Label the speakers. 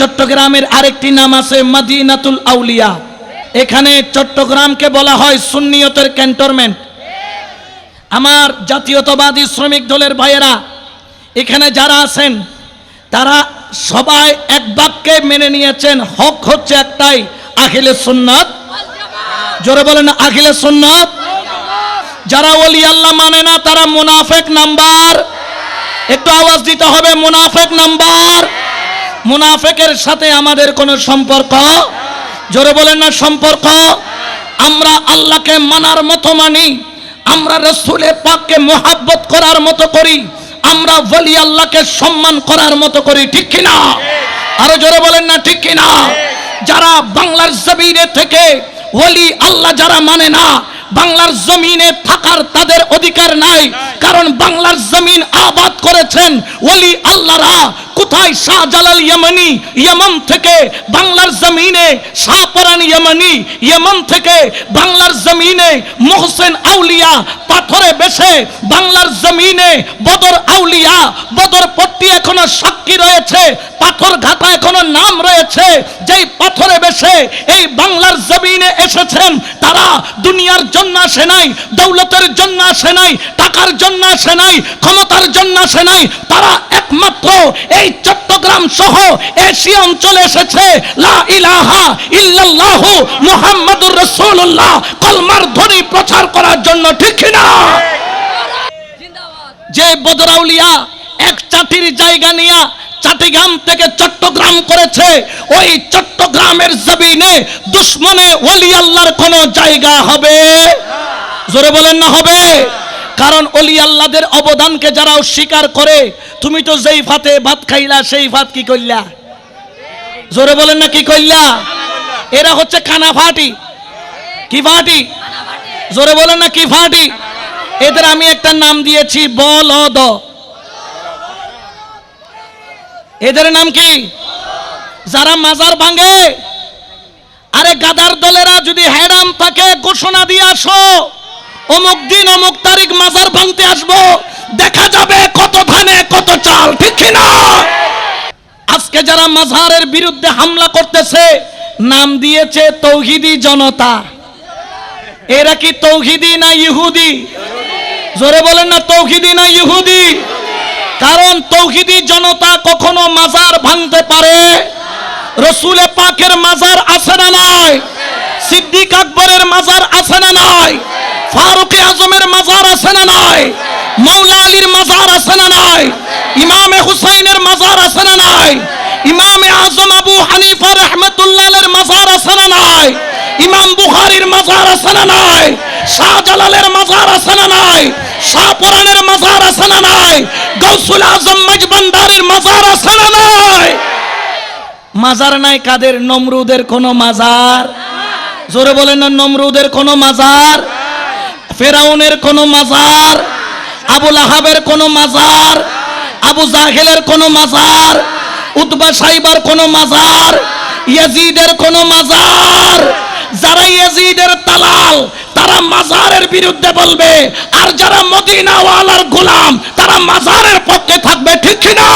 Speaker 1: চট্টগ্রামের আরেকটি নাম আছে মদিনাতুল আউলিয়া। এখানে চট্টগ্রামকে বলা হয় সুন্নিয়তের ক্যান্টনমেন্ট। আমার জাতীয়তাবাদী শ্রমিক দলের ভাইয়েরা, এখানে যারা আছেন, তারা সবাই এক বাক্যে মেনে নিয়েছেন, হক হচ্ছে একটাই, আখিলে সুন্নত। জোরে বলেন, আখিলে সুন্নত। যারা ওলি আল্লাহ মানে না, তারা মুনাফেক নাম্বার। একটু আওয়াজ দিতে হবে, মুনাফেক নাম্বার। মুনাফেকের সাথে আমাদের কোনো সম্পর্ক? জোরে বলেন না সম্পর্ক? আমরা আল্লাহকে মানার মতো মানি, আমরা রসুলের পাককে মোহাব্বত করার মতো করি, আমরা বলি আল্লাহকে সম্মান করার মতো করি, ঠিক কিনা? আরও জোরে বলেন না ঠিক কিনা? যারা বাংলার জমিনে থেকে ওলি আল্লাহ যারা মানে না, বাংলার জমিনে থাকার তাদের অধিকার নাই, কারণ বাংলার জমিন আবাদ করেছেন ওলি আল্লাহরা। কোথায় শাহজালাল ইয়েমানি? ইয়েমন থেকে বাংলার জমিনে শাহপরান ইয়েমানি। ইয়েমন থেকে বাংলার জমিনে মোহসেন আউলিয়া পাথরে বেশে বাংলার জমিনে বদর আউলিয়া। বদর পট্টি এখনও সাক্ষী রয়েছে, পাথর ঘাটা এখনও নাম রয়েছে। যেই পাথরে বেশে এই বাংলার জমিনে এসেছেন তারা দুনিয়ার জন্য আসে নাই, দৌলতের জন্য আসে নাই, টাকার জন্য আসে নাই, ক্ষমতার জন্য আসে নাই। তারা একমাত্র এই চট্টগ্রাম সহ এশিয়া অঞ্চলে এসেছে লা ইলাহা ইল্লাল্লাহু মুহাম্মাদুর রাসূলুল্লাহ। কলমার ধ্বনি প্রচার করার জন্য ঠিক না যে বদরাউলিয়া এক চাটির জায়গা নিয়া চাটিগ্রাম থেকে চট্টগ্রাম করেছে ওই চট্টগ্রামের জমিনে দুশ্মনে ওলি আল্লাহর কোনো জায়গা হবে? জোরে বলেন না হবে। কারণ অলি আল্লাদের অবদানকে যারা অস্বীকার করে, তুমি তো যেই ভাতে ভাত খাইলা, সেই ভাত কি করলা জোরে বলেন না কি করলা এরা হচ্ছে খানা ফাটি। কি ফাটি? জোরে বলেন না কি ফাটি? এদের আমি একটা নাম দিয়েছি, বলদ। এদের নাম কি? যারা মাজার ভাঙে। আরে গাদার দলেরা যদি হ্যাডাম থাকে, ঘোষণা দিয়ে আসো। অমুক দিন অমুক তারিখ মাজার ভাঙতে আসব। দেখা যাবে কত ধানে, কত চাল, ঠিক কি না আজকে যারা মাজারের বিরুদ্ধে হামলা করতেছে, নাম দিয়েছে তৌহিদি জনতা। এরা কি তৌহিদি না ইহুদি? জোরে বলেন না, তৌহিদি না ইহুদি? কারণ তৌহিদি জনতা কখনো মাজার ভাঙতে পারে। রসুলে পাকের মাজার আছে না নয় সিদ্দিক আকবরের মাজার আছে না নয় ফারুকে আজমের মাজার আছে না নয় মৌলা আলীর মাজার আছে না নয় ইমামে হুসাইনের মাজার আছে না নয় ইমামে আজম আবু হানিফা রহমতুল্লাহের মাজার আছে না নয় ইমাম বুখারীর মাজার আছে না নয় শাহজালালের মাজার আছে না নয় শাহপুরানের মাজার আছে না নয় গৌসুল আজম মজবন্দারের মাজার আছে না নয় মাজার নাই কাদের? নমরুদের কোনো মাজার? জোরে বলেন না, নমরুদের কোনো মাজার? ফেরাউনের কোনো মাজার আবুল আহাবের কোনো মাজার, আবু জাহেলের কোনো মাজার, উতবা সাইবার কোনো মাজার, ইয়াজিদের কোনো মাজার। যারা ইয়াজিদের তালাল তারা মাজারের বিরুদ্ধে বলবে, আর যারা মদিনাওয়ালার গোলাম, তারা মাজারের পক্ষে থাকবে, ঠিক কিনা?